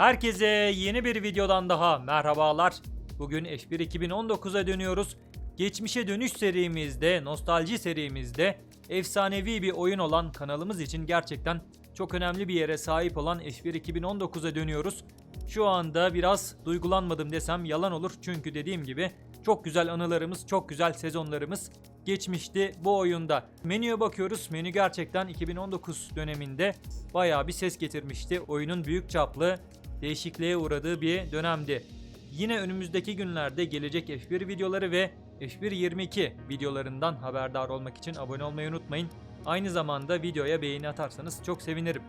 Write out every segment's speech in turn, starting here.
Herkese yeni bir videodan daha merhabalar. Bugün F1 2019'a dönüyoruz. Geçmişe dönüş serimizde, nostalji serimizde efsanevi bir oyun olan kanalımız için gerçekten çok önemli bir yere sahip olan F1 2019'a dönüyoruz. Şu anda biraz duygulanmadım desem yalan olur çünkü dediğim gibi çok güzel anılarımız, çok güzel sezonlarımız geçmişti bu oyunda. Menüye bakıyoruz. Menü gerçekten 2019 döneminde bayağı bir ses getirmişti. Oyunun büyük çaplı değişikliğe uğradığı bir dönemdi. Yine önümüzdeki günlerde gelecek F1 videoları ve F1 22 videolarından haberdar olmak için abone olmayı unutmayın. Aynı zamanda videoya beğeni atarsanız çok sevinirim.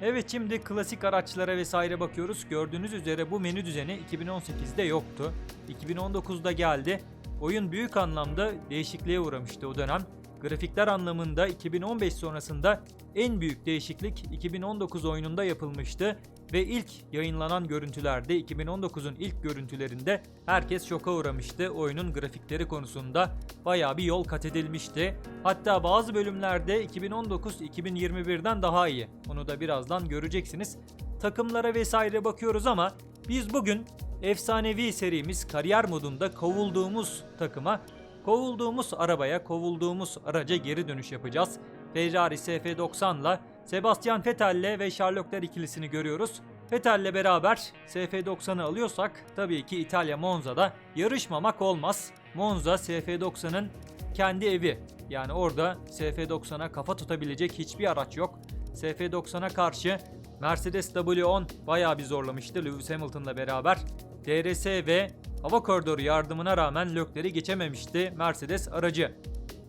Evet şimdi klasik araçlara vesaire bakıyoruz. Gördüğünüz üzere bu menü düzeni 2018'de yoktu. 2019'da geldi. Oyun büyük anlamda değişikliğe uğramıştı o dönem. Grafikler anlamında 2015 sonrasında en büyük değişiklik 2019 oyununda yapılmıştı ve ilk yayınlanan görüntülerde 2019'un ilk görüntülerinde herkes şoka uğramıştı. Oyunun grafikleri konusunda bayağı bir yol kat edilmişti. Hatta bazı bölümlerde 2019 2021'den daha iyi. Onu da birazdan göreceksiniz. Takımlara vesaire bakıyoruz ama biz bugün efsanevi serimiz kariyer modunda kovulduğumuz takıma, kovulduğumuz arabaya, kovulduğumuz araca geri dönüş yapacağız. Ferrari SF90 ile Sebastian Vettel'le ve Leclerc ikilisini görüyoruz. Vettel'le beraber SF90'ı alıyorsak tabii ki İtalya Monza'da yarışmamak olmaz. Monza SF90'ın kendi evi. Yani orada SF90'a kafa tutabilecek hiçbir araç yok. SF90'a karşı Mercedes W10 bayağı bir zorlamıştı Lewis Hamilton'la beraber. DRS ve hava koridoru yardımına rağmen Leclerc'i geçememişti Mercedes aracı.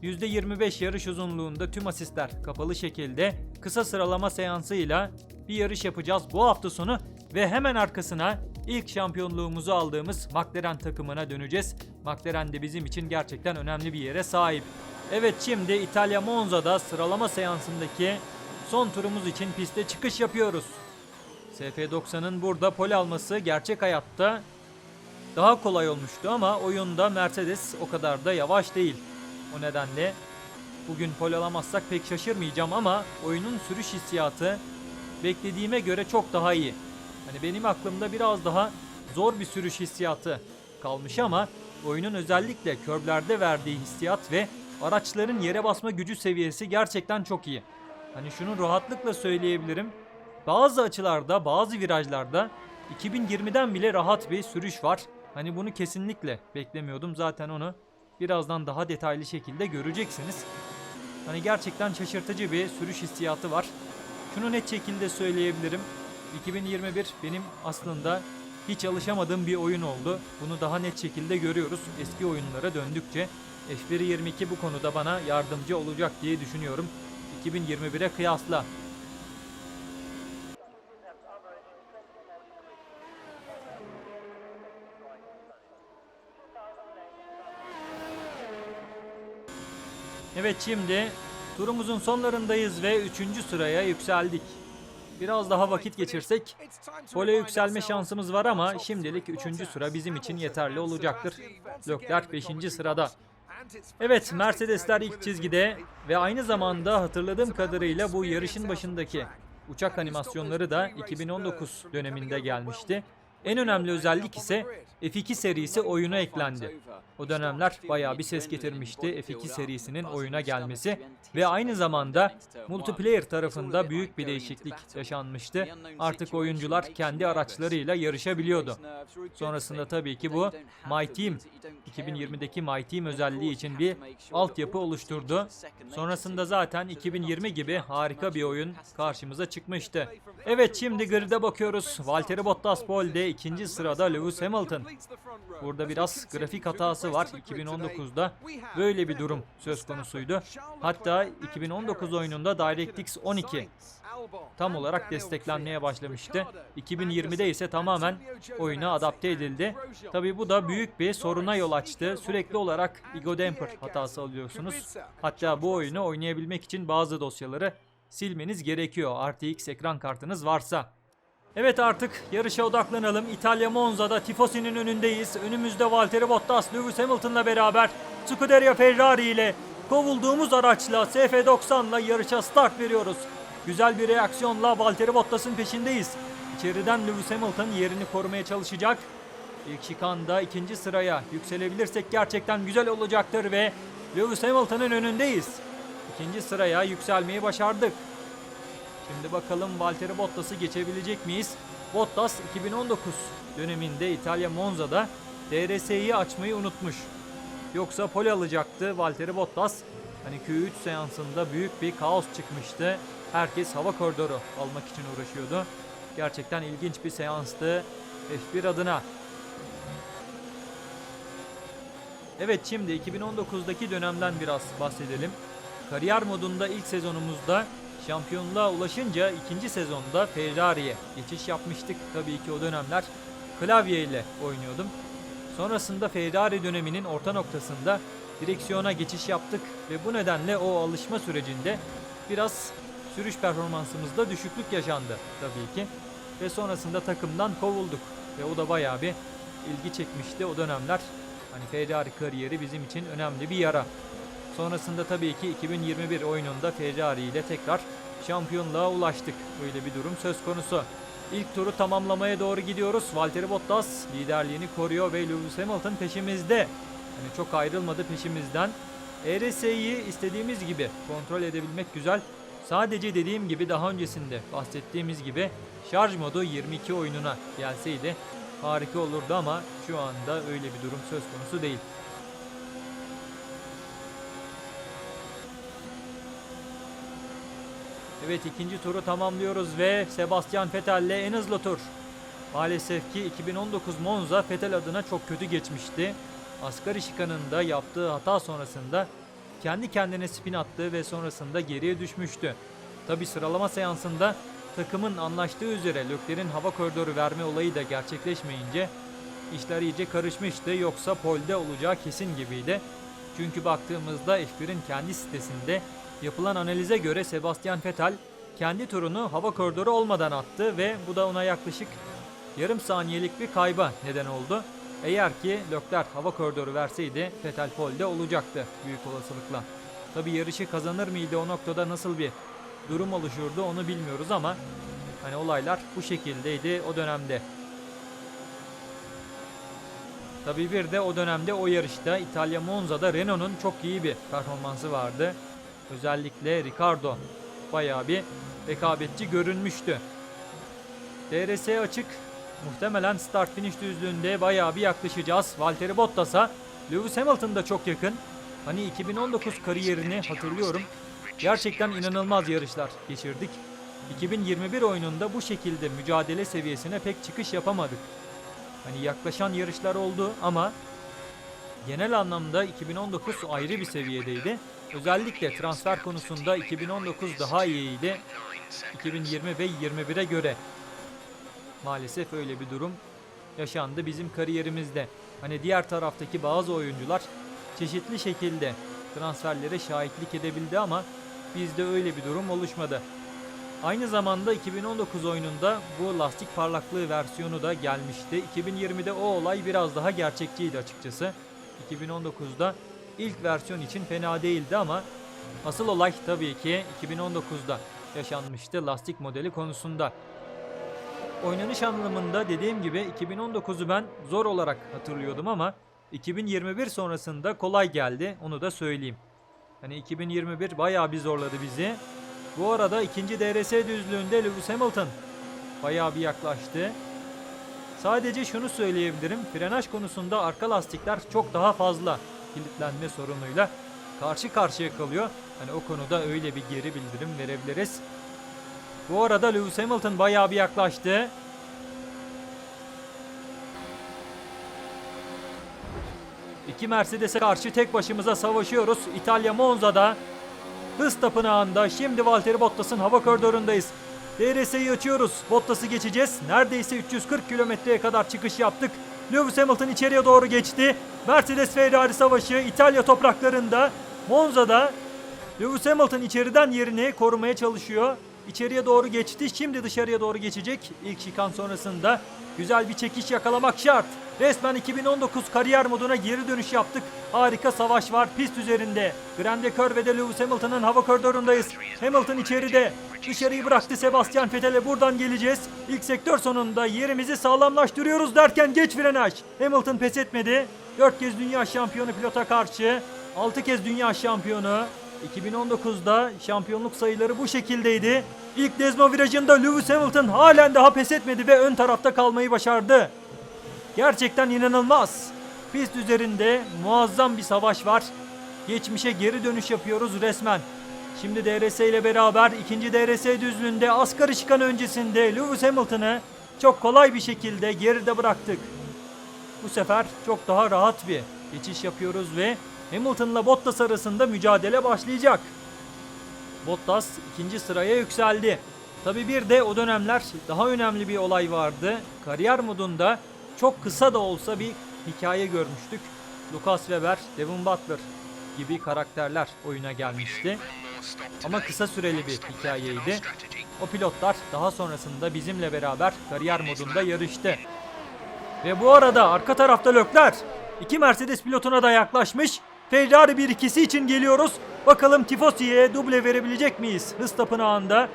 %25 yarış uzunluğunda tüm asistler kapalı şekilde kısa sıralama seansıyla bir yarış yapacağız bu hafta sonu ve hemen arkasına ilk şampiyonluğumuzu aldığımız McLaren takımına döneceğiz. McLaren de bizim için gerçekten önemli bir yere sahip. Evet şimdi İtalya Monza'da sıralama seansındaki son turumuz için piste çıkış yapıyoruz. SF90'ın burada pol alması gerçek hayatta daha kolay olmuştu ama oyunda Mercedes o kadar da yavaş değil. O nedenle bugün pol alamazsak pek şaşırmayacağım ama oyunun sürüş hissiyatı beklediğime göre çok daha iyi. Hani benim aklımda biraz daha zor bir sürüş hissiyatı kalmış ama oyunun özellikle körblerde verdiği hissiyat ve araçların yere basma gücü seviyesi gerçekten çok iyi. Hani şunu rahatlıkla söyleyebilirim. Bazı açılarda, bazı virajlarda 2020'den bile rahat bir sürüş var. Hani bunu kesinlikle beklemiyordum. Zaten onu birazdan daha detaylı şekilde göreceksiniz. Hani gerçekten şaşırtıcı bir sürüş hissiyatı var. Şunu net şekilde söyleyebilirim. 2021 benim aslında hiç alışamadığım bir oyun oldu. Bunu daha net şekilde görüyoruz eski oyunlara döndükçe. F1 22 bu konuda bana yardımcı olacak diye düşünüyorum. 2021'e kıyasla. Evet şimdi turumuzun sonlarındayız ve 3. sıraya yükseldik. Biraz daha vakit geçirsek pole yükselme şansımız var ama şimdilik 3. sıra bizim için yeterli olacaktır. Leclerc 5. sırada. Evet Mercedesler ilk çizgide ve aynı zamanda hatırladığım kadarıyla bu yarışın başındaki uçak animasyonları da 2019 döneminde gelmişti. En önemli özellik ise F2 serisi oyuna eklendi. O dönemler bayağı bir ses getirmişti F2 serisinin oyuna gelmesi ve aynı zamanda multiplayer tarafında büyük bir değişiklik yaşanmıştı. Artık oyuncular kendi araçlarıyla yarışabiliyordu. Sonrasında tabii ki bu My Team 2020'deki My Team özelliği için bir altyapı oluşturdu. Sonrasında zaten 2020 gibi harika bir oyun karşımıza çıkmıştı. Evet şimdi grid'e bakıyoruz. Valtteri Bottas Pole'de ikinci sırada Lewis Hamilton. Burada biraz grafik hatası var. 2019'da böyle bir durum söz konusuydu. Hatta 2019 oyununda DirectX 12 tam olarak desteklenmeye başlamıştı. 2020'de ise tamamen oyuna adapte edildi. Tabi bu da büyük bir soruna yol açtı. Sürekli olarak Ego Damper hatası alıyorsunuz. Hatta bu oyunu oynayabilmek için bazı dosyaları silmeniz gerekiyor. RTX ekran kartınız varsa. Evet artık yarışa odaklanalım. İtalya Monza'da Tifosi'nin önündeyiz. Önümüzde Valtteri Bottas, Lewis Hamilton'la beraber Scuderia Ferrari ile kovulduğumuz araçla SF90'la yarışa start veriyoruz. Güzel bir reaksiyonla Valtteri Bottas'ın peşindeyiz. İçeriden Lewis Hamilton yerini korumaya çalışacak. İlk şikanda ikinci sıraya yükselebilirsek gerçekten güzel olacaktır ve Lewis Hamilton'ın önündeyiz. İkinci sıraya yükselmeyi başardık. Şimdi bakalım Valtteri Bottas'ı geçebilecek miyiz? Bottas 2019 döneminde İtalya Monza'da DRS'yi açmayı unutmuş. Yoksa pole alacaktı Valtteri Bottas. Hani Q3 seansında büyük bir kaos çıkmıştı. Herkes hava koridoru almak için uğraşıyordu. Gerçekten ilginç bir seanstı F1 adına. Evet şimdi 2019'daki dönemden biraz bahsedelim. Kariyer modunda ilk sezonumuzda şampiyonluğa ulaşınca ikinci sezonda Ferrari'ye geçiş yapmıştık. Tabii ki o dönemler klavye ile oynuyordum. Sonrasında Ferrari döneminin orta noktasında direksiyona geçiş yaptık ve bu nedenle o alışma sürecinde biraz sürüş performansımızda düşüklük yaşandı tabii ki. Ve sonrasında takımdan kovulduk ve o da bayağı bir ilgi çekmişti o dönemler. Hani Ferrari kariyeri bizim için önemli bir yara. Sonrasında tabii ki 2021 oyununda Ferrari ile tekrar şampiyonluğa ulaştık. Böyle bir durum söz konusu. İlk turu tamamlamaya doğru gidiyoruz. Valtteri Bottas liderliğini koruyor ve Lewis Hamilton peşimizde. Hani çok ayrılmadı peşimizden. ERS'yi istediğimiz gibi kontrol edebilmek güzel. Sadece dediğim gibi daha öncesinde bahsettiğimiz gibi şarj modu 22 oyununa gelseydi harika olurdu ama şu anda öyle bir durum söz konusu değil. Evet ikinci turu tamamlıyoruz ve Sebastian Vettel'le en hızlı tur. Maalesef ki 2019 Monza Vettel adına çok kötü geçmişti. Asgari şikanında yaptığı hata sonrasında kendi kendine spin attı ve sonrasında geriye düşmüştü. Tabi sıralama seansında takımın anlaştığı üzere Lökler'in hava koridoru verme olayı da gerçekleşmeyince işler iyice karışmıştı yoksa polde olacağı kesin gibiydi. Çünkü baktığımızda F1'in kendi sitesinde yapılan analize göre Sebastian Vettel kendi turunu hava koridoru olmadan attı ve bu da ona yaklaşık yarım saniyelik bir kayba neden oldu. Eğer ki Lökler hava koridoru verseydi Vettel polde olacaktı büyük olasılıkla. Tabi yarışı kazanır mıydı o noktada nasıl bir durum oluşurdu onu bilmiyoruz ama hani olaylar bu şekildeydi o dönemde. Tabi bir de o dönemde o yarışta İtalya Monza'da Renault'un çok iyi bir performansı vardı. Özellikle Ricardo bayağı bir rekabetçi görünmüştü. DRS açık. Muhtemelen start finish düzlüğünde bayağı bir yaklaşacağız. Valtteri Bottas'a Lewis Hamilton da çok yakın. Hani 2019 kariyerini hatırlıyorum. Gerçekten inanılmaz yarışlar geçirdik. 2021 oyununda bu şekilde mücadele seviyesine pek çıkış yapamadık. Hani yaklaşan yarışlar oldu ama genel anlamda 2019 ayrı bir seviyedeydi. Özellikle transfer konusunda 2019 daha iyiydi. 2020 ve 21'e göre. Maalesef öyle bir durum yaşandı bizim kariyerimizde. Hani diğer taraftaki bazı oyuncular çeşitli şekilde transferlere şahitlik edebildi ama bizde öyle bir durum oluşmadı. Aynı zamanda 2019 oyununda bu lastik parlaklığı versiyonu da gelmişti. 2020'de o olay biraz daha gerçekçiydi açıkçası. 2019'da ilk versiyon için fena değildi ama asıl olay tabii ki 2019'da yaşanmıştı lastik modeli konusunda. Oynanış anlamında dediğim gibi 2019'u ben zor olarak hatırlıyordum ama 2021 sonrasında kolay geldi onu da söyleyeyim. Hani 2021 bayağı bir zorladı bizi. Bu arada ikinci DRS düzlüğünde Lewis Hamilton bayağı bir yaklaştı. Sadece şunu söyleyebilirim. Frenaj konusunda arka lastikler çok daha fazla kilitlenme sorunuyla karşı karşıya kalıyor. Hani o konuda öyle bir geri bildirim verebiliriz. Bu arada Lewis Hamilton bayağı bir yaklaştı. İki Mercedes'e karşı tek başımıza savaşıyoruz. İtalya Monza'da hız tapınağında şimdi Valtteri Bottas'ın hava koridorundayız. DRS'yi açıyoruz. Bottas'ı geçeceğiz. Neredeyse 340 kilometreye kadar çıkış yaptık. Lewis Hamilton içeriye doğru geçti. Mercedes Ferrari savaşı İtalya topraklarında Monza'da Lewis Hamilton içeriden yerini korumaya çalışıyor. İçeriye doğru geçti. Şimdi dışarıya doğru geçecek. İlk şikan sonrasında güzel bir çekiş yakalamak şart. Resmen 2019 kariyer moduna geri dönüş yaptık. Harika savaş var pist üzerinde. Grande Curve'de Lewis Hamilton'ın hava koridorundayız. Hamilton içeride. Dışarıyı bıraktı Sebastian Vettel'e buradan geleceğiz. İlk sektör sonunda yerimizi sağlamlaştırıyoruz derken geç frenaj. Hamilton pes etmedi. 4 kez dünya şampiyonu pilota karşı. 6 kez dünya şampiyonu. 2019'da şampiyonluk sayıları bu şekildeydi. İlk Desmo virajında Lewis Hamilton halen daha pes etmedi ve ön tarafta kalmayı başardı. Gerçekten inanılmaz. Pist üzerinde muazzam bir savaş var. Geçmişe geri dönüş yapıyoruz resmen. Şimdi DRS ile beraber ikinci DRS düzlüğünde asgari çıkan öncesinde Lewis Hamilton'ı çok kolay bir şekilde geride bıraktık. Bu sefer çok daha rahat bir geçiş yapıyoruz ve Hamilton'la Bottas arasında mücadele başlayacak. Bottas ikinci sıraya yükseldi. Tabi bir de o dönemler daha önemli bir olay vardı. Kariyer modunda çok kısa da olsa bir hikaye görmüştük. Lucas Weber, Devin Butler gibi karakterler oyuna gelmişti. Ama kısa süreli bir hikayeydi. O pilotlar daha sonrasında bizimle beraber kariyer modunda yarıştı. Ve bu arada arka tarafta Lökler. İki Mercedes pilotuna da yaklaşmış. Ferrari bir ikisi için geliyoruz. Bakalım Tifosi'ye duble verebilecek miyiz hız tapınağında?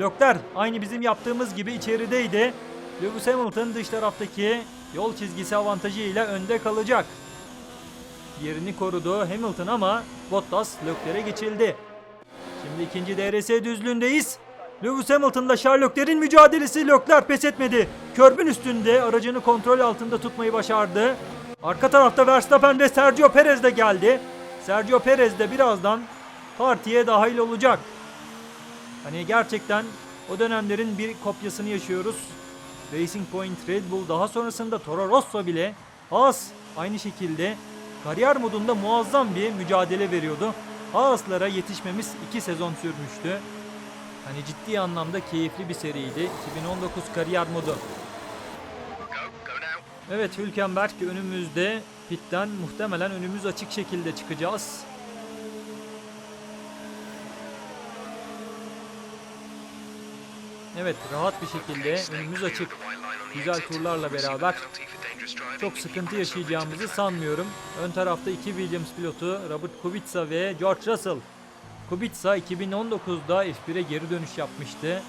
Lökler aynı bizim yaptığımız gibi içerideydi. Lewis Hamilton dış taraftaki yol çizgisi avantajıyla önde kalacak. Yerini korudu Hamilton ama Bottas Lökler'e geçildi. Şimdi ikinci DRS düzlüğündeyiz. Lewis Hamilton'la Charles Leclerc'in mücadelesi Leclerc pes etmedi. Körbün üstünde aracını kontrol altında tutmayı başardı. Arka tarafta Verstappen ve Sergio Perez de geldi. Sergio Perez de birazdan partiye dahil olacak. Hani gerçekten o dönemlerin bir kopyasını yaşıyoruz. Racing Point Red Bull daha sonrasında Toro Rosso bile Haas aynı şekilde kariyer modunda muazzam bir mücadele veriyordu. Haas'lara yetişmemiz 2 sezon sürmüştü. Hani ciddi anlamda keyifli bir seriydi. 2019 kariyer modu. Evet Hülkenberg önümüzde. Pitten muhtemelen önümüz açık şekilde çıkacağız. Evet rahat bir şekilde önümüz açık. Güzel turlarla beraber çok sıkıntı yaşayacağımızı sanmıyorum. Ön tarafta iki Williams pilotu Robert Kubica ve George Russell. Kubica 2019'da F1'e geri dönüş yapmıştı.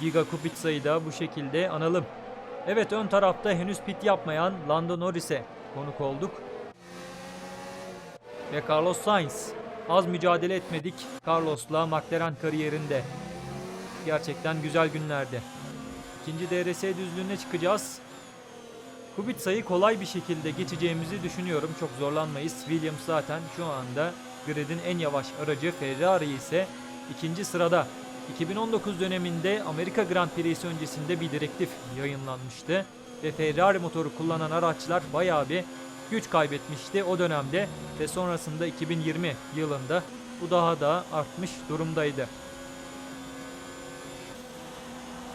Giga Kubica'yı da bu şekilde analım. Evet ön tarafta henüz pit yapmayan Lando Norris'e konuk olduk. Ve Carlos Sainz. Az mücadele etmedik Carlos'la McLaren kariyerinde. Gerçekten güzel günlerdi. İkinci DRS düzlüğüne çıkacağız. Kubica'yı kolay bir şekilde geçeceğimizi düşünüyorum. Çok zorlanmayız. Williams zaten şu anda gridin en yavaş aracı. Ferrari ise ikinci sırada. 2019 döneminde Amerika Grand Prix'si öncesinde bir direktif yayınlanmıştı. Ve Ferrari motoru kullanan araçlar bayağı bir güç kaybetmişti o dönemde. Ve sonrasında 2020 yılında bu daha da artmış durumdaydı.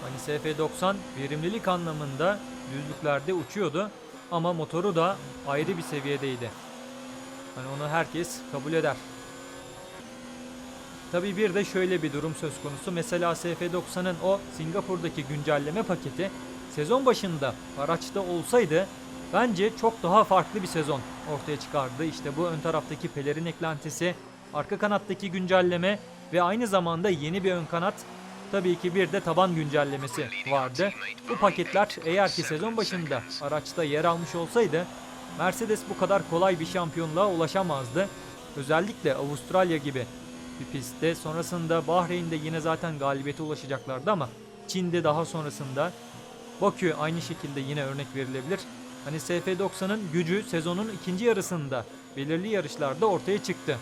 Hani SF90 verimlilik anlamında düzlüklerde uçuyordu ama motoru da ayrı bir seviyedeydi. Hani onu herkes kabul eder. Tabii bir de şöyle bir durum söz konusu. Mesela SF90'ın o Singapur'daki güncelleme paketi sezon başında araçta olsaydı bence çok daha farklı bir sezon ortaya çıkardı. İşte bu ön taraftaki pelerin eklentisi, arka kanattaki güncelleme ve aynı zamanda yeni bir ön kanat Tabii ki bir de taban güncellemesi vardı. Bu paketler eğer ki sezon başında araçta yer almış olsaydı Mercedes bu kadar kolay bir şampiyonluğa ulaşamazdı. Özellikle Avustralya gibi bir pistte sonrasında Bahreyn'de yine zaten galibiyete ulaşacaklardı ama Çin'de daha sonrasında Bakü aynı şekilde yine örnek verilebilir. Hani SF90'ın gücü sezonun ikinci yarısında belirli yarışlarda ortaya çıktı.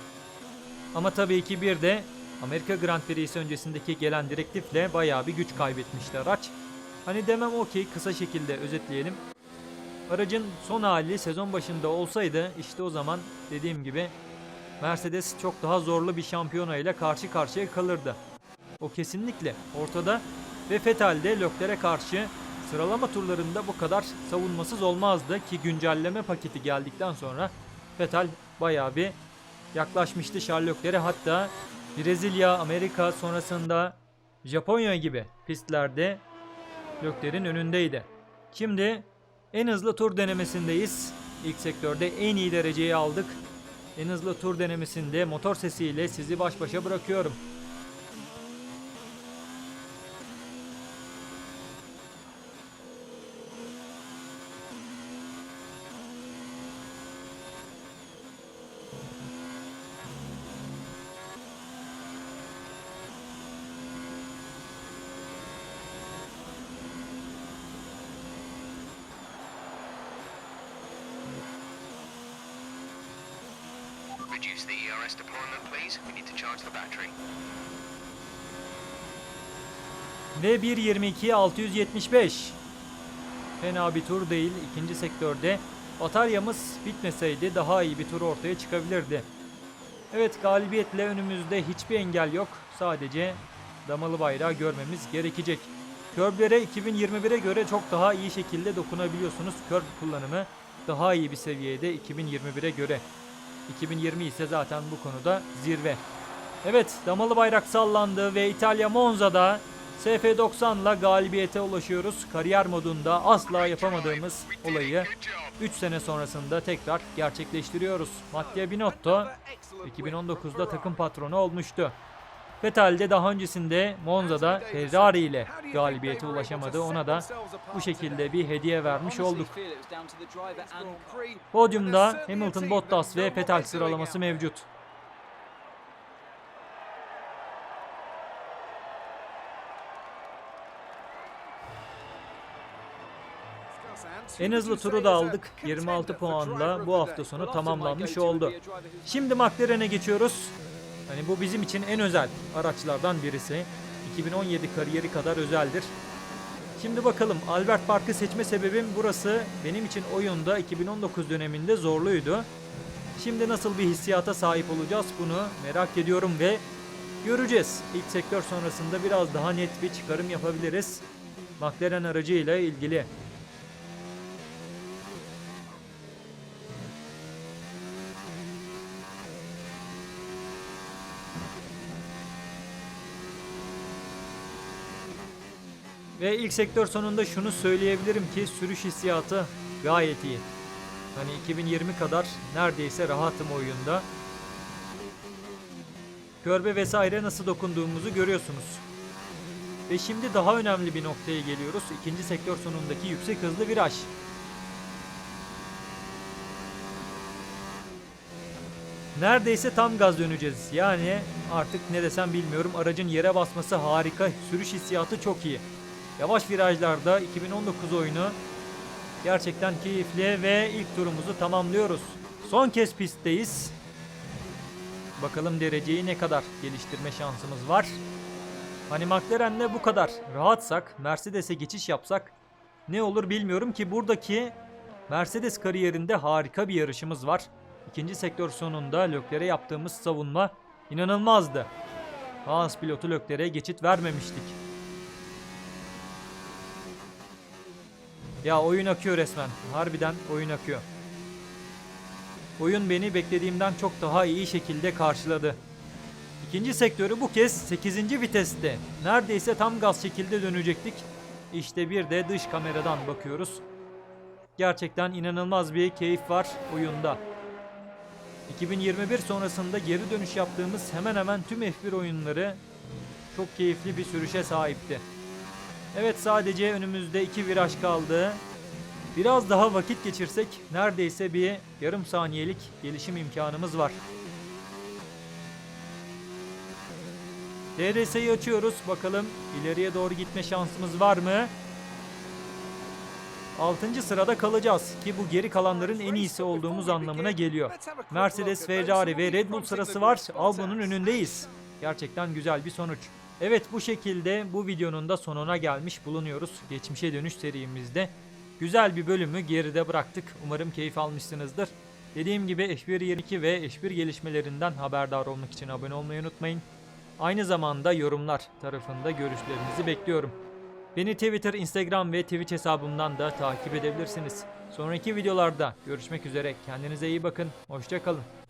Ama tabii ki bir de Amerika Grand Prix'si öncesindeki gelen direktifle bayağı bir güç kaybetmişti araç. Hani demem o ki kısa şekilde özetleyelim. Aracın son hali sezon başında olsaydı işte o zaman dediğim gibi Mercedes çok daha zorlu bir şampiyona ile karşı karşıya kalırdı. O kesinlikle ortada ve Vettel Lökler'e karşı sıralama turlarında bu kadar savunmasız olmazdı ki güncelleme paketi geldikten sonra Vettel bayağı bir yaklaşmıştı Leclerc'e hatta Brezilya, Amerika sonrasında Japonya gibi pistlerde Lökler'in önündeydi. Şimdi En hızlı tur denemesindeyiz. İlk sektörde en iyi dereceyi aldık. En hızlı tur denemesinde motor sesiyle sizi baş başa bırakıyorum. Reduce the ERS deployment, please. We need to charge the battery. Ve 1.22 675. Fena bir tur değil. İkinci sektörde bataryamız bitmeseydi daha iyi bir tur ortaya çıkabilirdi. Evet galibiyetle önümüzde hiçbir engel yok. Sadece damalı bayrağı görmemiz gerekecek. Körblere 2021'e göre çok daha iyi şekilde dokunabiliyorsunuz. Körb kullanımı daha iyi bir seviyede 2021'e göre. 2020 ise zaten bu konuda zirve. Evet, damalı bayrak sallandı ve İtalya Monza'da SF90'la galibiyete ulaşıyoruz. Kariyer modunda asla yapamadığımız olayı 3 sene sonrasında tekrar gerçekleştiriyoruz. Mattia Binotto 2019'da takım patronu olmuştu. Vettel de daha öncesinde Monza'da Ferrari ile galibiyete ulaşamadı. Ona da bu şekilde bir hediye vermiş olduk. Podyumda Hamilton, Bottas ve Vettel sıralaması mevcut. En hızlı turu da aldık. 26 puanla bu hafta sonu tamamlanmış oldu. Şimdi McLaren'e geçiyoruz. Hani bu bizim için en özel araçlardan birisi. 2017 kariyeri kadar özeldir. Şimdi bakalım Albert Park'ı seçme sebebim burası. Benim için oyunda 2019 döneminde zorluydu. Şimdi nasıl bir hissiyata sahip olacağız bunu merak ediyorum ve göreceğiz. İlk sektör sonrasında biraz daha net bir çıkarım yapabiliriz. McLaren aracıyla ilgili. Ve ilk sektör sonunda şunu söyleyebilirim ki sürüş hissiyatı gayet iyi. Hani 2020 kadar neredeyse rahatım oyunda. Körbe vesaire nasıl dokunduğumuzu görüyorsunuz. Ve şimdi daha önemli bir noktaya geliyoruz. İkinci sektör sonundaki yüksek hızlı viraj. Neredeyse tam gaz döneceğiz. Yani artık ne desem bilmiyorum. Aracın yere basması harika. Sürüş hissiyatı çok iyi. Yavaş virajlarda 2019 oyunu gerçekten keyifli ve ilk turumuzu tamamlıyoruz. Son kez pistteyiz. Bakalım dereceyi ne kadar geliştirme şansımız var. Hani McLaren'le bu kadar rahatsak, Mercedes'e geçiş yapsak ne olur bilmiyorum ki buradaki Mercedes kariyerinde harika bir yarışımız var. İkinci sektör sonunda Lökler'e yaptığımız savunma inanılmazdı. Haas pilotu Lökler'e geçit vermemiştik. Ya oyun akıyor resmen. Harbiden oyun akıyor. Oyun beni beklediğimden çok daha iyi şekilde karşıladı. İkinci sektörü bu kez 8. viteste. Neredeyse tam gaz şekilde dönecektik. İşte bir de dış kameradan bakıyoruz. Gerçekten inanılmaz bir keyif var oyunda. 2021 sonrasında geri dönüş yaptığımız hemen hemen tüm F1 oyunları çok keyifli bir sürüşe sahipti. Evet sadece önümüzde iki viraj kaldı. Biraz daha vakit geçirsek neredeyse bir yarım saniyelik gelişim imkanımız var. DRS'yi açıyoruz. Bakalım ileriye doğru gitme şansımız var mı? 6. sırada kalacağız ki bu geri kalanların en iyisi olduğumuz anlamına geliyor. Mercedes, Ferrari ve Red Bull sırası var. Albon'un önündeyiz. Gerçekten güzel bir sonuç. Evet bu şekilde bu videonun da sonuna gelmiş bulunuyoruz. Geçmişe dönüş serimizde. Güzel bir bölümü geride bıraktık. Umarım keyif almışsınızdır. Dediğim gibi F1 22 ve F1 gelişmelerinden haberdar olmak için abone olmayı unutmayın. Aynı zamanda yorumlar tarafında görüşlerinizi bekliyorum. Beni Twitter, Instagram ve Twitch hesabımdan da takip edebilirsiniz. Sonraki videolarda görüşmek üzere. Kendinize iyi bakın. Hoşçakalın.